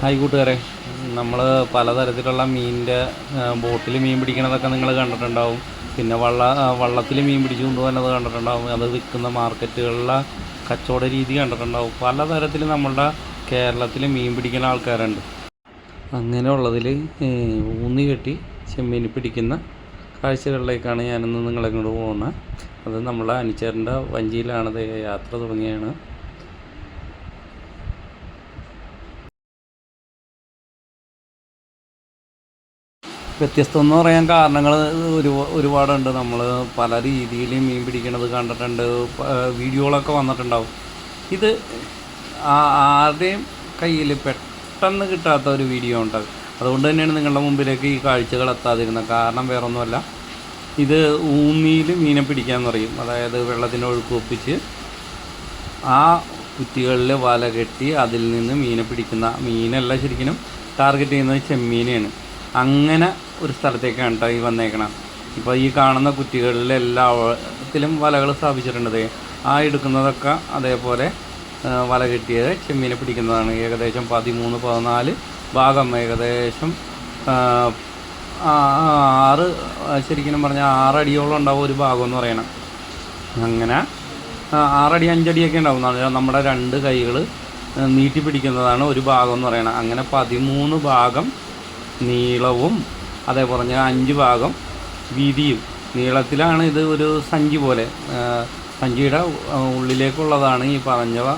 Hi കൂട്ടുകാരെ. നമ്മൾ പലതരത്തിലുള്ള മീനിന്റെ ബോട്ടിൽ മീൻ പിടിക്കണതൊക്കെ നിങ്ങൾ കണ്ടിട്ടുണ്ടാവും. പിന്നെ വള്ള വള്ളത്തിൽ മീൻ പിടിച്ചു കൊണ്ടുപോകുന്നത് കണ്ടിട്ടുണ്ടാവും. അത് വിൽക്കുന്ന മാർക്കറ്റുകളിലെ കച്ചവട രീതി കണ്ടിട്ടുണ്ടാവും. പലതരത്തിൽ നമ്മളുടെ കേരളത്തിൽ മീൻ പിടിക്കുന്ന ആൾക്കാരുണ്ട്. അങ്ങനെയുള്ളതിൽ ഊന്നി കെട്ടി ചെമ്മീൻ പിടിക്കുന്ന കാഴ്ചകളിലേക്കാണ് ഞാനിന്ന് നിങ്ങളെ കൊണ്ട് പോകുന്നത്. അത് നമ്മളെ അനിച്ചേറിന്റെ വഞ്ചിയിലാണ് യാത്ര തുടങ്ങിയാണ് വ്യത്യസ്തം എന്ന് പറയാൻ കാരണങ്ങൾ ഒരു ഒരുപാടുണ്ട്. നമ്മൾ പല രീതിയിലും മീൻ പിടിക്കണത് കണ്ടിട്ടുണ്ട്. വീഡിയോകളൊക്കെ വന്നിട്ടുണ്ടാവും. ഇത് ആരുടെയും കയ്യിൽ പെട്ടെന്ന് കിട്ടാത്ത ഒരു വീഡിയോ ഉണ്ടാകും അതുകൊണ്ട് തന്നെയാണ് നിങ്ങളുടെ മുമ്പിലേക്ക് ഈ കാഴ്ചകൾ എത്താതിരുന്നത്. കാരണം വേറൊന്നുമല്ല. ഇത് ഊന്നിയിൽ മീനെ പിടിക്കാൻ പറയും. അതായത് വെള്ളത്തിന്റെ ഒഴുക്ക് ഒപ്പിച്ച് ആ കുറ്റികളിൽ വല കെട്ടി അതിൽ നിന്ന് മീനെ പിടിക്കുന്ന മീനല്ല ശരിക്കും ടാർഗറ്റ് ചെയ്യുന്നത് ചെമ്മീനെയാണ്. അങ്ങനെ ഒരു സ്ഥലത്തേക്കാണ് കേട്ടോ ഈ വന്നേക്കണം ഇപ്പോൾ ഈ കാണുന്ന കുറ്റികളിൽ എല്ലാത്തിലും വലകൾ സ്ഥാപിച്ചിട്ടുണ്ട്. ആ എടുക്കുന്നതൊക്കെ അതേപോലെ വല കെട്ടിയത് ചെമ്മീനെ പിടിക്കുന്നതാണ്. ഏകദേശം പതിമൂന്ന് പതിനാല് ഭാഗം ഏകദേശം ആറ് ശരിക്കും പറഞ്ഞാൽ ആറടിയോളം ഉണ്ടാവും ഒരു ഭാഗം എന്ന് പറയണം. അങ്ങനെ ആറടി അഞ്ചടിയൊക്കെ ഉണ്ടാവും. നമ്മുടെ രണ്ട് കൈകൾ നീട്ടി പിടിക്കുന്നതാണ് ഒരു ഭാഗം എന്ന് പറയണം. അങ്ങനെ പതിമൂന്ന് ഭാഗം നീളവും അതേ പറഞ്ഞ അഞ്ച് ഭാഗം വീതിയും നീളത്തിലാണ് ഇത് ഒരു സഞ്ചി പോലെ. സഞ്ചിയുടെ ഉള്ളിലേക്കുള്ളതാണ് ഈ പറഞ്ഞവ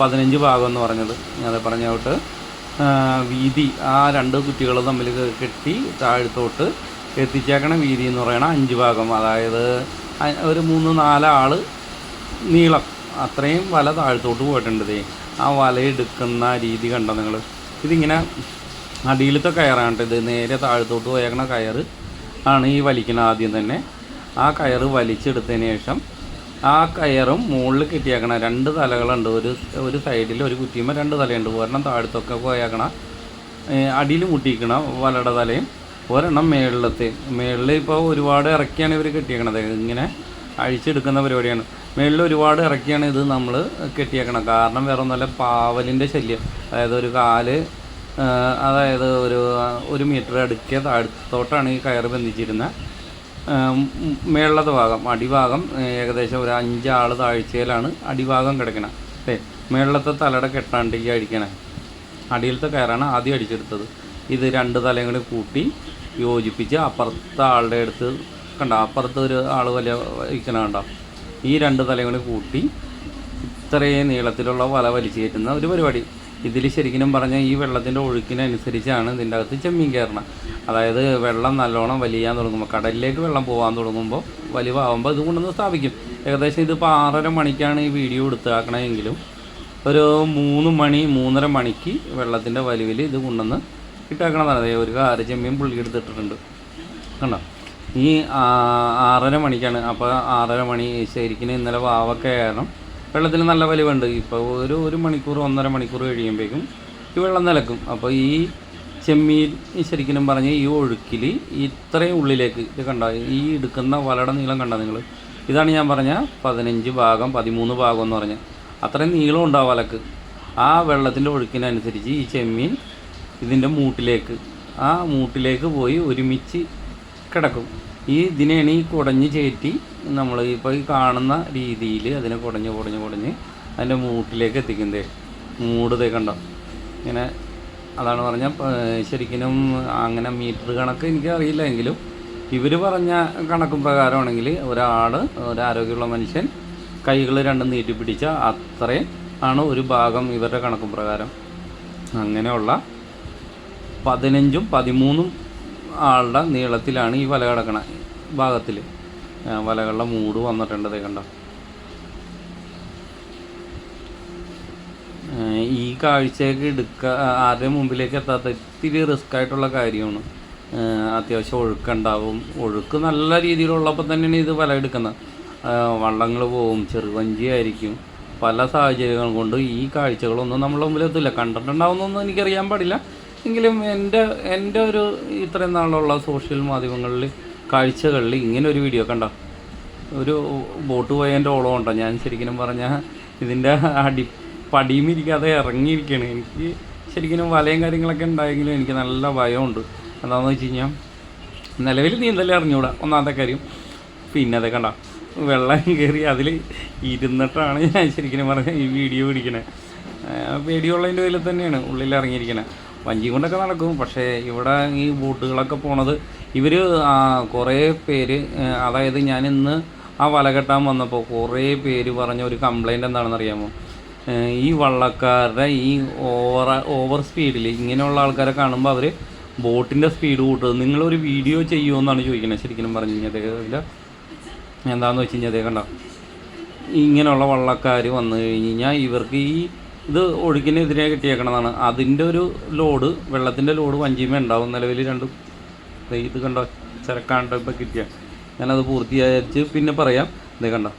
പതിനഞ്ച് ഭാഗം എന്ന് പറഞ്ഞത്. അതേ പറഞ്ഞോട്ട് വീതി ആ രണ്ട് കുറ്റികൾ തമ്മിൽ കെട്ടി താഴത്തോട്ട് എത്തിച്ചേക്കണ വീതി എന്ന് പറയണ അഞ്ച് ഭാഗം. അതായത് ഒരു മൂന്ന് നാലാൾ നീളം. അത്രയും വല താഴത്തോട്ട് പോയിട്ടുണ്ട് ആ വല എടുക്കുന്ന രീതി കണ്ടോ നിങ്ങൾ? ഇതിങ്ങനെ അടിയിലത്തെ കയറാണ് ട്ടോ ഇത്. നേരെ താഴത്തോട്ട് പോയേക്കണ കയർ ആണ് ഈ വലിക്കണ ആദ്യം തന്നെ. ആ കയർ വലിച്ചെടുത്തതിന് ശേഷം ആ കയറും മുകളിൽ കിട്ടിയേക്കണ രണ്ട് തലകളുണ്ട്. ഒരു ഒരു സൈഡിൽ ഒരു കുറ്റിയുമ്പോൾ രണ്ട് തലയുണ്ട്. ഒരെണ്ണം താഴത്തൊക്കെ പോയേക്കണ അടിയിൽ മുട്ടിക്കണ വലയുടെ തലയും ഒരെണ്ണം മേളിലത്തെ. മേളിൽ ഇപ്പോൾ ഒരുപാട് ഇറക്കിയാണ് ഇവർ കെട്ടിയേക്കണത്. ഇങ്ങനെ അഴിച്ചെടുക്കുന്ന പരിപാടിയാണ്. മേളിൽ ഒരുപാട് ഇറക്കിയാണ് ഇത് നമ്മൾ കെട്ടിയേക്കണം കാരണം വേറെ ഒന്നുമല്ല പാവലിന്റെ ശല്യം. അതായത് ഒരു കാൽ അതായത് ഒരു ഒരു മീറ്റർ അടുക്കിയ താഴത്തോട്ടാണ് ഈ കയർ ബന്ധിച്ചിരുന്നത് മേളത്തെ ഭാഗം അടിഭാഗം ഏകദേശം ഒരു അഞ്ചാൾ താഴ്ചയിലാണ് അടിഭാഗം കിടക്കണം. അല്ലേ മേളത്തെ തലയുടെ കെട്ടാണ്ടേക്ക് അടിക്കണേ. അടിയിലത്തെ കയറാണ് ആദ്യം അടിച്ചെടുത്തത്. ഇത് രണ്ട് തലയും കൂടി കൂട്ടി യോജിപ്പിച്ച് അപ്പുറത്തെ ആളുടെ അടുത്ത് കണ്ട അപ്പുറത്ത് ഒരു ആൾ വലിയ ഇരിക്കണ കണ്ടോ? ഈ രണ്ട് തലയും കൂടി കൂട്ടി ഇത്രയും നീളത്തിലുള്ള വല വലിച്ചു കയറ്റുന്ന ഒരു പരിപാടി. ഇതിൽ ശരിക്കും പറഞ്ഞാൽ ഈ വെള്ളത്തിന്റെ ഒഴുക്കിനനുസരിച്ചാണ് ഇതിന്റെ അകത്ത് ചെമ്മീൻ കയറണം. അതായത് വെള്ളം നല്ലോണം വലിയാൻ തുടങ്ങുമ്പോൾ കടലിലേക്ക് വെള്ളം പോകാൻ തുടങ്ങുമ്പോൾ വലിവാകുമ്പോൾ ഇത് കൊണ്ടുവന്ന് സ്ഥാപിക്കും. ഏകദേശം ഇതിപ്പോൾ ആറര മണിക്കാണ് ഈ വീഡിയോ എടുത്താക്കണമെങ്കിലും ഒരു മൂന്ന് മണി മൂന്നര മണിക്ക് വെള്ളത്തിന്റെ വലിവിൽ ഇത് കൊണ്ടുവന്ന് ഇട്ടാക്കണതാണ്. ഒരു കാര ചെമ്മീൻ പുള്ളി എടുത്തിട്ടുണ്ട് കണ്ടോ? ഈ ആറര മണിക്കാണ്. അപ്പോൾ ആറര മണി ശരിക്കും ഇന്നലെ വാവൊക്കെ കാരണം വെള്ളത്തിന് നല്ല വലിവുണ്ട്. ഇപ്പോൾ ഒരു ഒരു മണിക്കൂർ ഒന്നര മണിക്കൂർ കഴിയുമ്പോഴേക്കും ഈ വെള്ളം നിലക്കും. അപ്പോൾ ഈ ചെമ്മീൻ ശരിക്കും പറഞ്ഞ് ഈ ഒഴുക്കിൽ ഇത്രയും ഉള്ളിലേക്ക് ഇത് കണ്ട ഈ എടുക്കുന്ന വലയുടെ നീളം കണ്ടോ നിങ്ങൾ ഇതാണ് ഞാൻ പറഞ്ഞ പതിനഞ്ച് ഭാഗം പതിമൂന്ന് ഭാഗം എന്ന് പറഞ്ഞാൽ അത്രയും നീളം ഉണ്ടാവും വലക്ക് ആ വെള്ളത്തിന്റെ ഒഴുക്കിനനുസരിച്ച് ഈ ചെമ്മീൻ ഇതിന്റെ മൂട്ടിലേക്ക് ആ മൂട്ടിലേക്ക് പോയി ഒരുമിച്ച് കിടക്കും. ഈ ഇതിനെയാണ് ഈ കുടഞ്ഞ് ചേറ്റി നമ്മൾ ഇപ്പോൾ ഈ കാണുന്ന രീതിയിൽ അതിനെ കുടഞ്ഞ് കുടഞ്ഞ് കുടഞ്ഞ് അതിന്റെ മൂട്ടിലേക്ക് എത്തിക്കുന്നത് മൂട് കണ്ടോ? ഇങ്ങനെ അതാണ് പറഞ്ഞാൽ ശരിക്കും അങ്ങനെ മീറ്റർ കണക്ക് എനിക്ക് അറിയില്ല എങ്കിലും ഇവർ പറഞ്ഞ കണക്ക് പ്രകാരമാണെങ്കിൽ ഒരാൾ ഒരു ആരോഗ്യമുള്ള മനുഷ്യൻ കൈകൾ രണ്ടും നീട്ടി പിടിച്ച അത്രയും ആണ് ഒരു ഭാഗം ഇവരുടെ കണക്കും പ്രകാരം. അങ്ങനെയുള്ള പതിനഞ്ചും പതിമൂന്നും ആളുടെ നീളത്തിലാണ് ഈ വല കിടക്കണ. ഭാഗത്തിൽ വലകളുടെ മൂട് വന്നിട്ടുണ്ട് കണ്ടോ? ഈ കാഴ്ചയൊക്കെ എടുക്കുക ആരുടെ മുമ്പിലേക്ക് എത്താത്ത ഇത്തിരി റിസ്ക് ആയിട്ടുള്ള കാര്യമാണ്. അത്യാവശ്യം ഒഴുക്കുണ്ടാവും. ഒഴുക്ക് നല്ല രീതിയിലുള്ളപ്പോൾ തന്നെയാണ് ഇത് വല എടുക്കുന്നത്. വള്ളങ്ങൾ പോവും ചെറുവഞ്ചി ആയിരിക്കും പല സാഹചര്യങ്ങൾ കൊണ്ട് ഈ കാഴ്ചകളൊന്നും നമ്മളെ മുമ്പിൽ എത്തില്ല കണ്ടിട്ടുണ്ടാവുന്നൊന്നും എനിക്കറിയാൻ പാടില്ല. എങ്കിലും എന്റെ എന്റെ ഒരു ഇത്രയും നാളുള്ള സോഷ്യൽ മാധ്യമങ്ങളിൽ കാഴ്ചകളിൽ ഇങ്ങനെ ഒരു വീഡിയോ കണ്ടോ? ഒരു ബോട്ട് പോയതിന്റെ ഓളം ഉണ്ടോ? ഞാൻ ശരിക്കും പറഞ്ഞാൽ ഇതിന്റെ അടി പടിയും ഇരിക്കാതെ ഇറങ്ങിയിരിക്കുകയാണ് എനിക്ക് ശരിക്കും വലയും കാര്യങ്ങളൊക്കെ ഉണ്ടായെങ്കിലും എനിക്ക് നല്ല ഭയമുണ്ട്. എന്താണെന്ന് വെച്ച് കഴിഞ്ഞാൽ നിലവിൽ നീന്തലേ അറിഞ്ഞൂടാ ഒന്നാമത്തെ കാര്യം പിന്നെ അതെ കണ്ട വെള്ളം കയറി അതിൽ ഇരുന്നിട്ടാണ് ഞാൻ ശരിക്കും പറഞ്ഞ ഈ വീഡിയോ പിടിക്കണേ. പേടിയുള്ളതിന്റെ പേരിൽ തന്നെയാണ് ഉള്ളിൽ ഇറങ്ങിയിരിക്കണേ. വഞ്ചി കൊണ്ടൊക്കെ നടക്കും പക്ഷേ ഇവിടെ ഈ ബോട്ടുകളൊക്കെ പോണത് ഇവർ കുറേ പേര് അതായത് ഞാൻ ഇന്ന് ആ വല കെട്ടാൻ വന്നപ്പോൾ കുറേ പേര് പറഞ്ഞ ഒരു കംപ്ലൈന്റ് എന്താണെന്ന് അറിയാമോ ഈ വള്ളക്കാരുടെ ഈ ഓവർ ഓവർ സ്പീഡിൽ ഇങ്ങനെയുള്ള ആൾക്കാരെ കാണുമ്പോൾ അവർ ബോട്ടിന്റെ സ്പീഡ് കൂട്ടുന്നത് നിങ്ങളൊരു വീഡിയോ ചെയ്യുമെന്നാണ് ചോദിക്കുന്നത് ശരിക്കും പറഞ്ഞു കഴിഞ്ഞാൽ എന്താണെന്ന് വെച്ച് കഴിഞ്ഞാൽ കണ്ട? ഇങ്ങനെയുള്ള വള്ളക്കാർ വന്നു കഴിഞ്ഞ് കഴിഞ്ഞാൽ ഇവർക്ക് ഈ ഇത് ഒഴുക്കിനെതിരെ കിട്ടിയേക്കണതാണ്. അതിന്റെ ഒരു ലോഡ് വെള്ളത്തിന്റെ ലോഡ് വഞ്ചിമ ഉണ്ടാവും. നിലവിൽ രണ്ടും ഇത് കണ്ടോ? ചരക്കാണ്ട് ഇപ്പം കിട്ടിയ. ഞാനത് പൂർത്തിയായിച്ച് പിന്നെ പറയാം. ഇത് കണ്ടോ?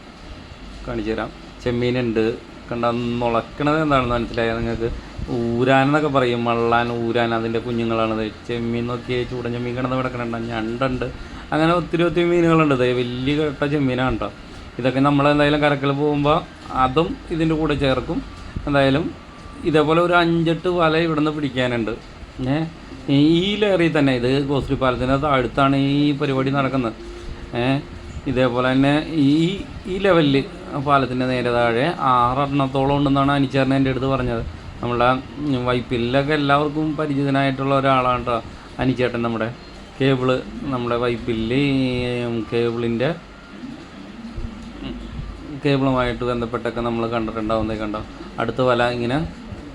കാണിച്ചു തരാം. ചെമ്മീനുണ്ട്. കണ്ട? നുളക്കണത് എന്താണെന്ന് മനസ്സിലായത് നിങ്ങൾക്ക്? ഊരാൻ എന്നൊക്കെ പറയും. മള്ളാൻ ഊരാൻ അതിന്റെ കുഞ്ഞുങ്ങളാണത് ചെമ്മീൻ നോക്കി ചൂടൻ ചെമ്മീൻ കിടന്ന് കിടക്കണുണ്ട്. ഞണ്ടുണ്ട്. അങ്ങനെ ഒത്തിരി ഒത്തിരി മീനുകളുണ്ട്. ദേ വലിയ കെട്ട ചെമ്മീനാണ് കേട്ടോ. ഇതൊക്കെ നമ്മൾ എന്തായാലും കരക്കൽ പോകുമ്പോൾ അതും ഇതിന്റെ കൂടെ ചേർക്കും. എന്തായാലും ഇതേപോലെ ഒരു അഞ്ചെട്ട് വല ഇവിടുന്ന് പിടിക്കാനുണ്ട്. ഈ ലേറിൽ തന്നെ ഇത് ഗോശ്രീ പാലത്തിന്റെ അടുത്താണ് ഈ പരിപാടി നടക്കുന്നത്. ഇതേപോലെ തന്നെ ഈ ഈ ലെവലിൽ പാലത്തിന്റെ നേരെ താഴെ ആറെണ്ണത്തോളം ഉണ്ടെന്നാണ് അനിച്ചേരൻ എന്റെ അടുത്ത് പറഞ്ഞത്. നമ്മളെ വൈപ്പിലൊക്കെ എല്ലാവർക്കും പരിചിതനായിട്ടുള്ള ഒരാളാണ് കേട്ടോ അനിച്ചേട്ടൻ നമ്മുടെ. കേബിൾ നമ്മുടെ വൈപ്പിൽ കേബിളിന്റെ കേബിളുമായിട്ട് ബന്ധപ്പെട്ടൊക്കെ നമ്മൾ കണ്ടിട്ടുണ്ടാവുന്നേ കണ്ടോ? അടുത്ത വല ഇങ്ങനെ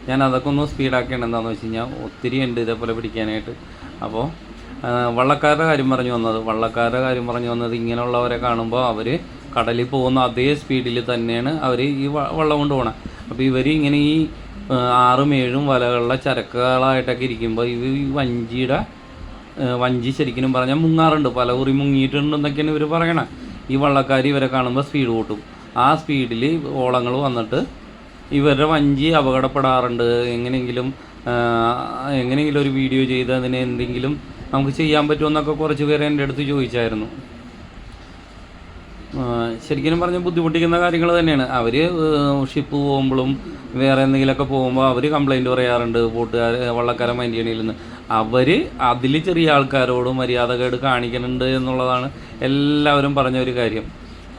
ഞാൻ അതൊക്കെ ഒന്ന് സ്പീഡാക്കേണ്ട എന്താണെന്ന് വെച്ച് കഴിഞ്ഞാൽ ഒത്തിരി ഉണ്ട് ഇതേപോലെ പിടിക്കാനായിട്ട്. അപ്പോൾ വള്ളക്കാരുടെ കാര്യം പറഞ്ഞു വന്നത്. വള്ളക്കാരുടെ കാര്യം പറഞ്ഞു വന്നത് ഇങ്ങനെയുള്ളവരെ കാണുമ്പോൾ അവർ കടലിൽ പോകുന്ന അതേ സ്പീഡിൽ തന്നെയാണ് അവർ ഈ വള്ളം കൊണ്ട് പോകണം അപ്പോൾ ഇവർ ഇങ്ങനെ ഈ ആറും ഏഴും വലകളുടെ ചരക്കുകളായിട്ടൊക്കെ ഇരിക്കുമ്പോൾ ഇവ ഈ വഞ്ചിയുടെ വഞ്ചി ശരിക്കും പറഞ്ഞാൽ മുങ്ങാറുണ്ട്. പല കുറി മുങ്ങിയിട്ടുണ്ടെന്നൊക്കെയാണ് ഇവർ പറയണേ. ഈ വള്ളക്കാർ ഇവരെ കാണുമ്പോൾ സ്പീഡ് കൂട്ടും. ആ സ്പീഡിൽ ഓളങ്ങൾ വന്നിട്ട് ഇവരുടെ വഞ്ചി അപകടപ്പെടാറുണ്ട്. എങ്ങനെയെങ്കിലും എങ്ങനെയെങ്കിലും ഒരു വീഡിയോ ചെയ്ത് അതിന് എന്തെങ്കിലും നമുക്ക് ചെയ്യാൻ പറ്റുമെന്നൊക്കെ കുറച്ച് പേര് എന്റെ അടുത്ത് ചോദിച്ചായിരുന്നു. ശരിക്കും പറഞ്ഞ ബുദ്ധിമുട്ടിക്കുന്ന കാര്യങ്ങൾ തന്നെയാണ്. അവർ ഷിപ്പ് പോകുമ്പോഴും വേറെ എന്തെങ്കിലുമൊക്കെ പോകുമ്പോൾ അവർ കംപ്ലൈന്റ് പറയാറുണ്ട്. ബോട്ടുകാർ വള്ളക്കാരൻ മൈൻഡ് ചെയ്യണില്ലെന്ന് അവർ അതിൽ ചെറിയ ആൾക്കാരോട് മര്യാദകേട് കാണിക്കുന്നുണ്ട് എന്നുള്ളതാണ് എല്ലാവരും പറഞ്ഞ ഒരു കാര്യം.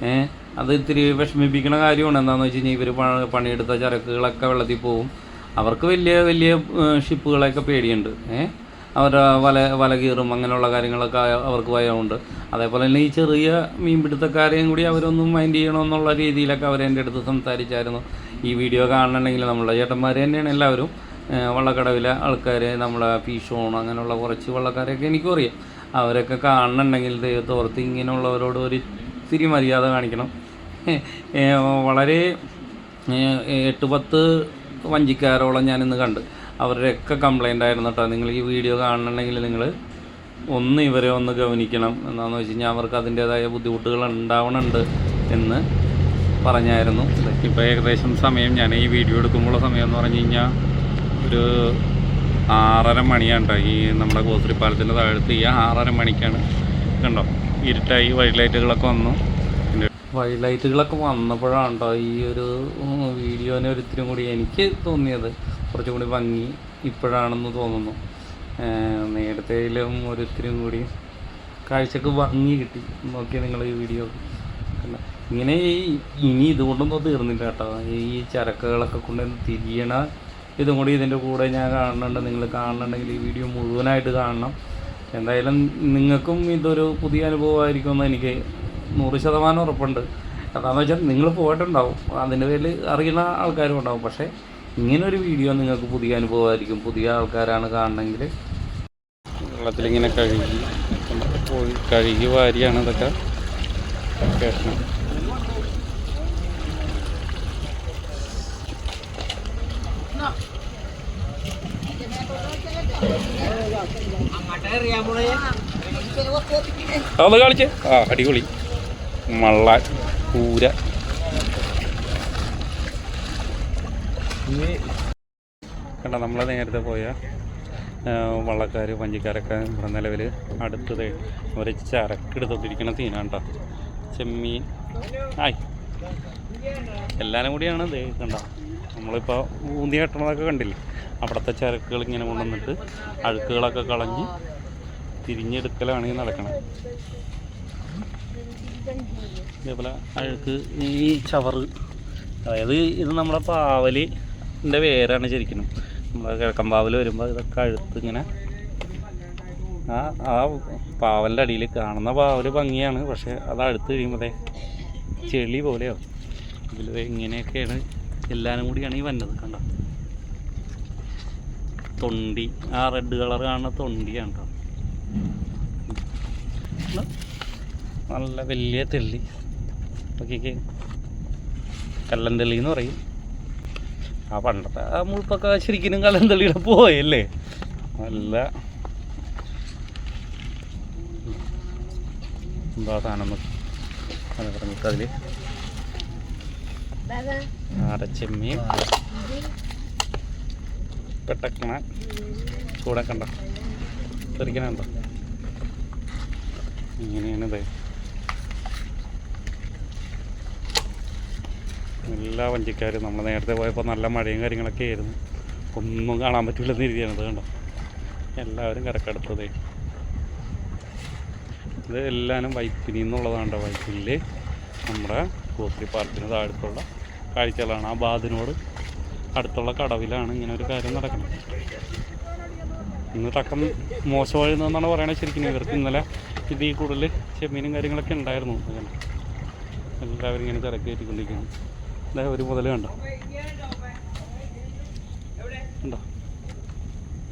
ഏഹ് അത് ഇത്തിരി വിഷമിപ്പിക്കുന്ന കാര്യമാണ്. എന്താണെന്ന് വെച്ച് കഴിഞ്ഞാൽ ഇവർ പണിയെടുത്ത ചരക്കുകളൊക്കെ വെള്ളത്തിൽ പോവും. അവർക്ക് വലിയ വലിയ ഷിപ്പുകളെയൊക്കെ പേടിയുണ്ട്. ഏഹ് അവരുടെ വല വല കീറും അങ്ങനെയുള്ള കാര്യങ്ങളൊക്കെ അവർക്ക് ഭയമുണ്ട്. അതേപോലെ തന്നെ ഈ ചെറിയ മീൻപിടുത്തക്കാരെയും കൂടി അവരൊന്നും മൈൻഡ് ചെയ്യണമെന്നുള്ള രീതിയിലൊക്കെ അവർ എന്റെ അടുത്ത് സംസാരിച്ചായിരുന്നു. ഈ വീഡിയോ കാണണമെങ്കിൽ നമ്മളെ ചേട്ടന്മാർ തന്നെയാണ് എല്ലാവരും. വള്ളക്കടവിലെ ആൾക്കാർ നമ്മളെ പീഷോൺ അങ്ങനെയുള്ള കുറച്ച് വള്ളക്കാരെയൊക്കെ എനിക്കും അറിയാം. അവരൊക്കെ കാണണമെങ്കിൽ ദൈവത്തോർത്ത് ഇങ്ങനെയുള്ളവരോട് ഒരു ഇത്തിരി മര്യാദ കാണിക്കണം. വളരെ എട്ട് പത്ത് വഞ്ചിക്കാരോളം ഞാനിന്ന് കണ്ട്. അവരുടെയൊക്കെ കംപ്ലൈന്റ് ആയിരുന്നു കേട്ടോ നിങ്ങൾ ഈ വീഡിയോ കാണണമെങ്കിൽ നിങ്ങൾ ഒന്ന് ഇവരെ ഒന്ന് ഗവനിക്കണം എന്താണെന്ന് വെച്ച് കഴിഞ്ഞാൽ അവർക്ക് അതിന്റേതായ ബുദ്ധിമുട്ടുകൾ ഉണ്ടാവണുണ്ട് എന്ന് പറഞ്ഞായിരുന്നു. ഇപ്പോൾ ഏകദേശം സമയം. ഞാൻ ഈ വീഡിയോ എടുക്കുമ്പോഴുള്ള സമയം എന്ന് പറഞ്ഞു കഴിഞ്ഞാൽ ഒരു ആറര മണിയാണ് ഈ നമ്മുടെ കോസരി പാലത്തിന്റെ താഴത്ത് ഈ ആറര മണിക്കാണ്. കണ്ടോ? ഇരുട്ടായി വൈറ്റ് ലൈറ്റുകളൊക്കെ വന്നു. പിന്നെ വൈറ്റ് ലൈറ്റുകളൊക്കെ വന്നപ്പോഴാണ് കേട്ടോ ഈ ഒരു വീഡിയോനെ ഒരിത്തിരി കൂടി എനിക്ക് തോന്നിയത്. കുറച്ചും കൂടി ഭംഗി ഇപ്പോഴാണെന്ന് തോന്നുന്നു. നേരത്തെയിലും ഒരിത്തിരിയും കൂടി കാഴ്ചക്ക് ഭംഗി കിട്ടി. നോക്കിയാൽ നിങ്ങൾ ഈ വീഡിയോ? ഇങ്ങനെ ഈ ഇനി ഇതുകൊണ്ടൊന്നും തീർന്നില്ല കേട്ടോ. ഈ ചരക്കുകളൊക്കെ കൊണ്ട് തിരിയണ ഇതും കൂടി ഇതിന്റെ കൂടെ ഞാൻ കാണുന്നുണ്ട് നിങ്ങൾ കാണുന്നുണ്ടെങ്കിൽ ഈ വീഡിയോ മുഴുവനായിട്ട് കാണണം. എന്തായാലും നിങ്ങൾക്കും ഇതൊരു പുതിയ അനുഭവമായിരിക്കുമെന്ന് എനിക്ക് നൂറ് ശതമാനം ഉറപ്പുണ്ട്. എന്താണെന്ന് വെച്ചാൽ നിങ്ങൾ പോയിട്ടുണ്ടാവും. അതിന്റെ പേരിൽ അറിയുന്ന ആൾക്കാരും ഉണ്ടാവും. പക്ഷേ ഇങ്ങനൊരു ഒരു വീഡിയോ നിങ്ങൾക്ക് പുതിയ അനുഭവമായിരിക്കും. പുതിയ ആൾക്കാരാണ് കാണണമെങ്കിൽ വെള്ളത്തിലിങ്ങനെ കഴുകി പോയി കഴുകി വാരിയാണ് ഇതൊക്കെ അത് കളിച്ച് ആ അടിപൊളി. മള്ളാൻ പൂര. കണ്ട നമ്മൾ നേരത്തെ പോയ വള്ളക്കാർ വഞ്ചിക്കാരൊക്കെ ഇവിടെ നിലവിൽ അടുത്തത് ഒരു ചരക്കെടുത്തോണ്ടിരിക്കണ സീനാണ് കേട്ടോ ചെമ്മീൻ. ആയി. എല്ലാവരും കൂടിയാണ് ഇത് കണ്ട. നമ്മളിപ്പോൾ ഊന്തി കെട്ടണതൊക്കെ കണ്ടില്ലേ? അവിടുത്തെ ചരക്കുകൾ ഇങ്ങനെ കൊണ്ടുവന്നിട്ട് അഴുക്കുകളൊക്കെ കളഞ്ഞ് തിരിഞ്ഞെടുക്കലാണ് ഈ നടക്കണത് ഇതേപോലെ അഴുക്ക് ഈ ചവറ്. അതായത് ഇത് നമ്മുടെ പാവലിന്റെ വേരാണ് ശരിക്കും. നമ്മുടെ കിഴക്കൻ പാവൽ വരുമ്പോൾ ഇതൊക്കെ അഴുത്ത് ഇങ്ങനെ ആ ആ പാവലിന്റെ അടിയിൽ കാണുന്ന പാവൽ ഭംഗിയാണ്. പക്ഷേ അത് അടുത്ത് കഴിയുമ്പോഴേ ചെളി പോലെയോ? ഇതിൽ ഇങ്ങനെയൊക്കെയാണ് എല്ലാവരും കൂടിയാണ് ഈ വന്നത് കണ്ടോ? തൊണ്ടി. ആ റെഡ് കളർ കാണുന്ന തൊണ്ടിയാണ് കേട്ടോ. നല്ല വലിയ തെള്ളി. നോക്കിക്കേ. കല്ലൻ തെള്ളി എന്ന് പറയും. ആ പണ്ടത്തെ ആ മുഴുപ്പൊക്കെ ശരിക്കും കല്ലൻ തെള്ളിയുടെ പോയല്ലേ? നല്ല എന്താ സാധനം അത് പറഞ്ഞിട്ട് അതിൽ അരച്ചെമ്മീൻ പെട്ടക്കണ. ചൂടക്കണ്ട തെറിക്കണുണ്ടോ ഇങ്ങനെയാണിത് എല്ലാ വഞ്ചിക്കാരും നമ്മൾ നേരത്തെ പോയപ്പോൾ നല്ല മഴയും കാര്യങ്ങളൊക്കെ ആയിരുന്നു. ഒന്നും കാണാൻ പറ്റില്ലെന്ന് രീതിയാണിത് കണ്ടോ? എല്ലാവരും കരക്കടുത്തതേ. ഇത് എല്ലാവരും വൈപ്പിനി എന്നുള്ളതാണ് വൈപ്പിനിൽ നമ്മുടെ ഗോത്രി പാർക്കിന് താഴത്തുള്ള കാഴ്ചകളാണ്. ആ ബാദിനോട് അടുത്തുള്ള കടവിലാണ് ഇങ്ങനെ ഒരു കാര്യം നടക്കുന്നത്. ഇന്ന് തക്കം മോശമായിരുന്നെന്നാണ് പറയണത് ശരിക്കും. ഇവർക്ക് ഇന്നലെ ഇതിൽ കൂടുതൽ ചെമ്മീനും കാര്യങ്ങളൊക്കെ ഉണ്ടായിരുന്നു. എല്ലാവരും ഇങ്ങനെ തിരക്ക് ഇതേ ഒരു മുതൽ കണ്ടോ? കണ്ടോ?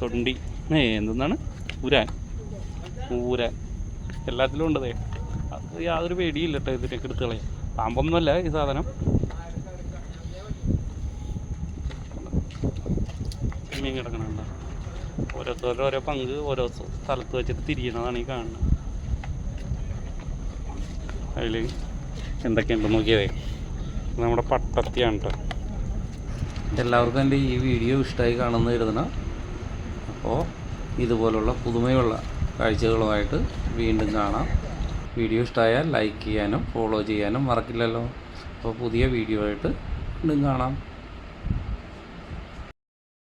തൊണ്ടി. ഏ എന്താണ് ഊരാൻ. ഊരാൻ. എല്ലാത്തിലും ഉണ്ടതേ അത് യാതൊരു പേടിയില്ല കേട്ടോ ഇതിനൊക്കെ എടുത്ത് കളയാം പാമ്പൊന്നുമല്ല ഈ സാധനം. മീൻ കിടക്കണുണ്ടോ ഓരോരുത്തരുടെ ഓരോ പങ്ക് ഓരോ സ്ഥ- സ്ഥലത്ത് വെച്ചിട്ട് തിരിയണതാണ് ഈ കാണുന്നത്. അതിൽ എന്തൊക്കെയുണ്ടെന്ന് നോക്കിയതേ. നമ്മുടെ പട്ടത്തിയാണ് കേട്ടോ എല്ലാവർക്കും എന്റെ ഈ വീഡിയോ ഇഷ്ടമായി കാണുന്ന കരുതണം. അപ്പോൾ ഇതുപോലുള്ള പുതുമയുള്ള കാഴ്ചകളുമായിട്ട് വീണ്ടും കാണാം. വീഡിയോ ഇഷ്ടമായാൽ ലൈക്ക് ചെയ്യാനും ഫോളോ ചെയ്യാനും മറക്കില്ലല്ലോ. അപ്പോൾ പുതിയ വീഡിയോ ആയിട്ട് വീണ്ടും കാണാം.